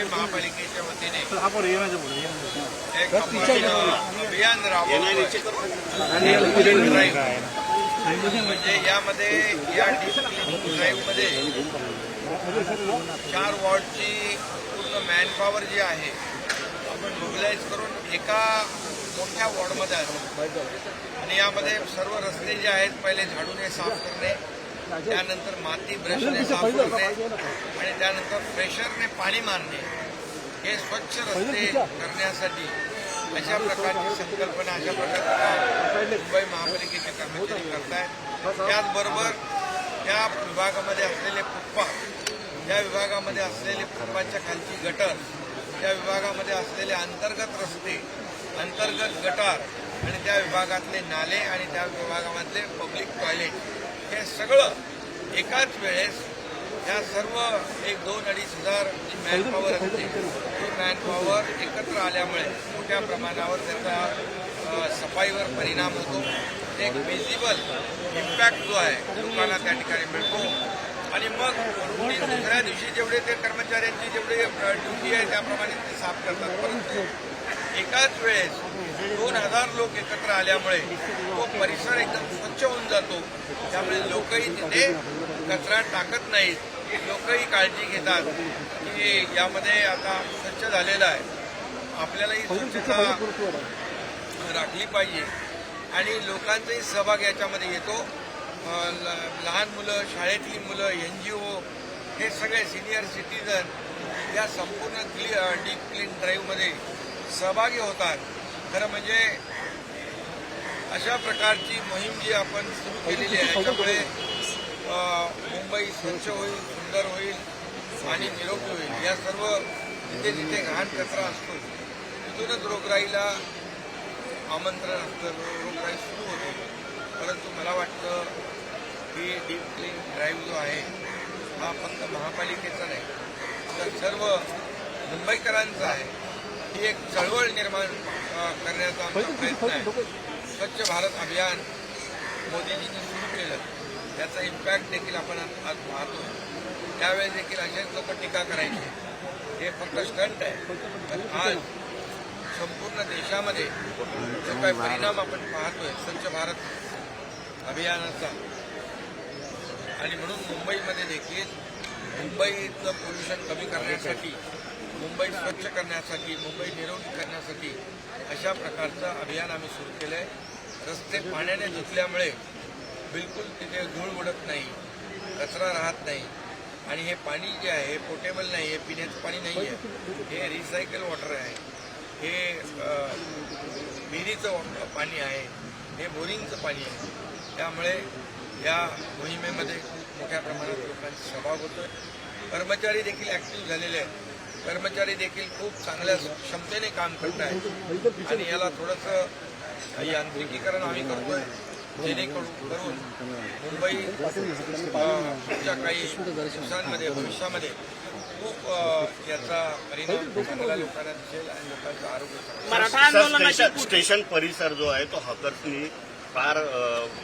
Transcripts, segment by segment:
मुंबई महापालिकेच्या वतीने एक अभियान राबवतोय म्हणजे यामध्ये या ड्राईव्हमध्ये चार वॉर्डची पूर्ण मॅनपॉवर जी आहे आपण मोबिलाईज करून एका मोठ्या वॉर्डमध्ये असतो आणि यामध्ये सर्व रस्ते जे आहेत पहिले झाडूने साफ करणे त्यानंतर माती ब्रशने साफ करणे आणि त्यानंतर प्रेशरने पाणी मारणे. हे स्वच्छ रस्ते करण्यासाठी अशा प्रकारची संकल्पना अशा प्रकारची मुंबई महापालिकेचे कर्मचारी करतायत. त्याचबरोबर त्या विभागामध्ये असलेले फुटपाथ त्या विभागामध्ये असलेले फुटपाथच्या खालची गटर त्या विभागामध्ये असलेले अंतर्गत रस्ते अंतर्गत गटार आणि त्या विभागातले नाले आणि त्या विभागामधले पब्लिक टॉयलेट हे सगळं एकाच वेळेस या सर्व एक दोन अडीच हजार जी मॅनपॉवर असते ती मॅनपॉवर एकत्र आल्यामुळे मोठ्या प्रमाणावर त्याचा सफाईवर परिणाम होतो. एक विजिबल इम्पॅक्ट जो आहे लोकांना त्या ठिकाणी मिळतो. आणि मग दुसऱ्या दिवशी जेवढे ते कर्मचाऱ्यांची जेवढे ड्युटी आहे त्याप्रमाणे ते साफ करतात. परंतु एकाच वेळेस दोन हजार लोक एकत्र आल्यामुळे तो परिसर एकदम स्वच्छ होऊन जातो. त्यामुळे लोकही तिथे कचरा टाकत नाहीत. लोकही काळजी घेतात की यामध्ये आता स्वच्छ झालेलं आहे. आपल्यालाही स्वच्छता राखली पाहिजे आणि लोकांचाही सहभाग याच्यामध्ये येतो. ल- लहान मुलं शाळेतली मुलं एन जी ओ हे सगळे सिनियर सिटीजन या संपूर्ण क्ली डीप क्लीन ड्राईव्हमध्ये सहभागी होतात. खरं म्हणजे अशा प्रकारची मोहीम जी आपण सुरू केलेली आहे त्यामुळे मुंबई स्वच्छ होईल सुंदर होईल आणि निरोगी होईल. या सर्व जिथे जिथे घाण कचरा असतो तिथूनच रोगराईला आमंत्रण असतं. रोगराई सुरू होते. परंतु मला वाटतं की डीप क्लीन ड्राईव्ह जो आहे हा फक्त महापालिकेचा नाही तर सर्व मुंबईकरांचा आहे. ही एक चळवळ निर्माण करण्याचा आमचा प्रयत्न आहे. स्वच्छ भारत अभियान मोदीजींनी सुरू केलं. त्याचा इम्पॅक्ट देखील आपण आज आज पाहतो. त्यावेळेस देखील असेच लोक टीका करायचे. हे फक्त स्टंट आहे. पण आज संपूर्ण देशामध्ये जो काही परिणाम आपण पाहतोय स्वच्छ भारत अभियानाचा. आणि म्हणून मुंबईमध्ये देखील मुंबईचं पोल्युशन कमी करण्यासाठी मुंबई स्वच्छ करण्यासाठी मुंबई निरोगी करण्यासाठी अशा प्रकारचं अभियान आम्ही सुरू केलं आहे रस्ते पाण्याने धुतल्यामुळे बिलकुल तिथे धूळ उडत नाही कचरा राहत नाही. आणि हे पाणी जे आहे पोर्टेबल नाही आहे पिण्याचं पाणी नाही आहे. हे रिसायकल वॉटर आहे. हे विहिरीचं पाणी आहे. हे बोरिंगचं पाणी आहे. त्यामुळे या मोहिमेमध्ये खूप मोठ्या प्रमाणात लोकांचा सहभाग होतो कर्मचारी देखील ॲक्टिव्ह झालेले आहेत. कर्मचारी देखील खूप चांगल्या क्षमतेने काम करत आहेत. आणि याला थोडंसं यांत्रिकीकरण आम्ही करतोय. जेणेकरून करून मुंबई अ, पुढच्या काही दिवसांमध्ये भविष्यामध्ये खूप याचा परिणाम चांगला लोकांना दिसेल आणि लोकांचं आरोग्य स्टेशन परिसर जो आहे तो हकर्सनी फार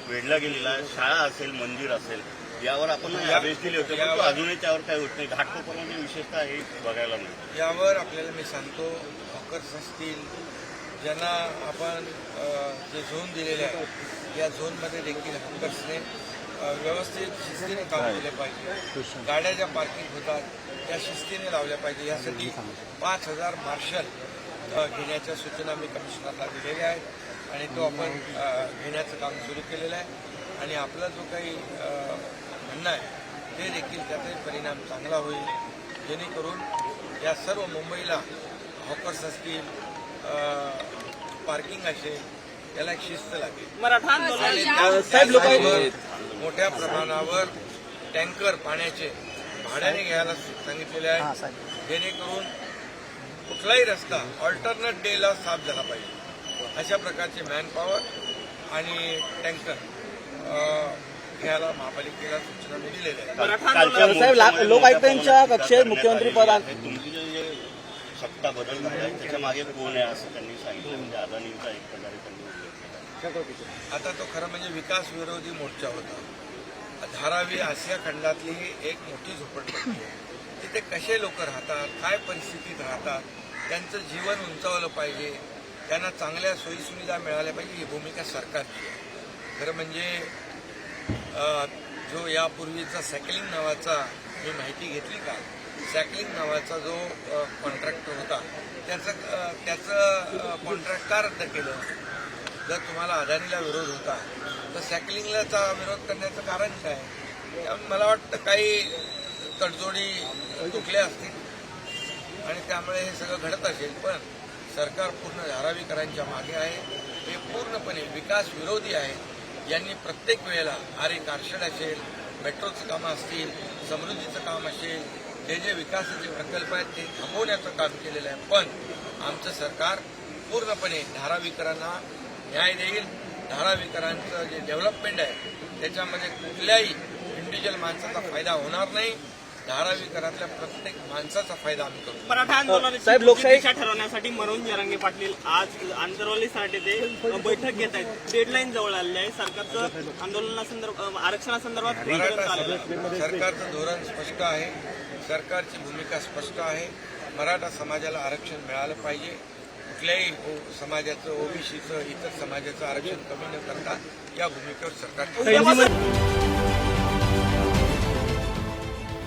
वेढला गेलेला आहे. शाळा असेल मंदिर असेल यावर आपण या- आदेश दिले होते परंतु अजूनही त्यावर काही होत नाही. घाटकोपरमध्ये विशेषतः हे बघायला मिळतं. यावर आपल्याला मी सांगतो हॉकर्स असतील ज्यांना आपण जे झोन दिलेले आहे या झोनमध्ये देखील हॉकर्सने व्यवस्थित शिस्तीने काम केलं पाहिजे. गाड्या ज्या पार्किंग होतात त्या शिस्तीने लावल्या पाहिजे. यासाठी पाच हजार मार्शल घेण्याच्या सूचना मी कमिशनरला दिलेल्या आहेत. आणि तो आपण घेण्याचं काम सुरू केलेलं आहे. आणि आपला जो काही म्हणणं आहे. ते देखील त्याचाही परिणाम चांगला होईल. जेणेकरून या सर्व मुंबईला हॉकर्स असतील पार्किंग असेल याला एक शिस्त लागेल. मोठ्या प्रमाणावर टँकर पाण्याचे भाड्याने घ्यायला सांगितलेले आहे. जेणेकरून कुठलाही रस्ता ऑल्टरनेट डेला साफ झाला पाहिजे. अशा प्रकारचे मॅनपॉवर आणि टँकर. घ्यायला महापालिकेला सूचना मी दिलेल्या आहेत. साहेब, लोकायुक्तांच्या कक्षेत मुख्यमंत्री पद आली. तुमची जे सत्ता बदल झाला त्याच्यामागे कोण आहे असं त्यांनी सांगितलं. म्हणजे अदानींचा एक प्रकारे त्यांनी उल्लेख केला. आता तो खरं म्हणजे विकास विरोधी मोर्चा होता. धारावी आशिया खंडातली ही एक मोठी झोपडपट्टी आहे. तिथे कसे लोक राहतात काय परिस्थितीत राहतात त्यांचं जीवन उंचावलं पाहिजे त्यांना चांगल्या सोयीसुविधा मिळाल्या पाहिजे ही भूमिका सरकारची आहे. खरं म्हणजे जो यापूर्वीचा सॅकलिंग नावाचा मी माहिती घेतली का? सॅकलिंग नावाचा जो कॉन्ट्रॅक्टर होता त्याचं त्याचं कॉन्ट्रॅक्ट का रद्द केलं? जर तुम्हाला अदानीला विरोध होता तर सॅकलिंगलाचा विरोध करण्याचं कारण काय? त्यामुळे मला वाटतं काही तडजोडी चुकल्या असतील. आणि त्यामुळे हे सगळं घडत असेल पण सरकार पूर्ण धारावीकरांच्या मागे आहे. हे पूर्णपणे विकास विरोधी आहे. यांनी प्रत्येक वेळेला आरे कारशेड असेल मेट्रोचं कामं असतील समृद्धीचं काम असेल जे जे विकासाचे प्रकल्प आहेत ते थांबवण्याचं काम केलेलं आहे. पण आमचं सरकार पूर्णपणे धारावीकरांना न्याय देईल. धारावीकरांचं जे डेव्हलपमेंट आहे त्याच्यामध्ये कुठल्याही इंडिव्हिज्युअल माणसाचा फायदा होणार नाही. धारावीकरातल्या प्रत्येक माणसाचा फायदा आम्ही करू मराठा आंदोलनाची साहेब, लोकशाही- दिशा ठरवण्यासाठी मनोज जरांगे पाटील आज आंतरवाली साठी ते बैठक घेत आहेत. डेडलाईन जवळ आलेली आहे. सरकारचं आंदोलनासंदर्भात आरक्षणासंदर्भात मराठा आहे. सरकारचं धोरण स्पष्ट आहे. सरकारची भूमिका स्पष्ट आहे. मराठा समाजाला आरक्षण मिळालं पाहिजे. कुठल्याही ओ- समाजाचं ओबीसीचं इतर समाजाचं आरक्षण कमी न करता या भूमिकेवर सरकार ठाम आहे.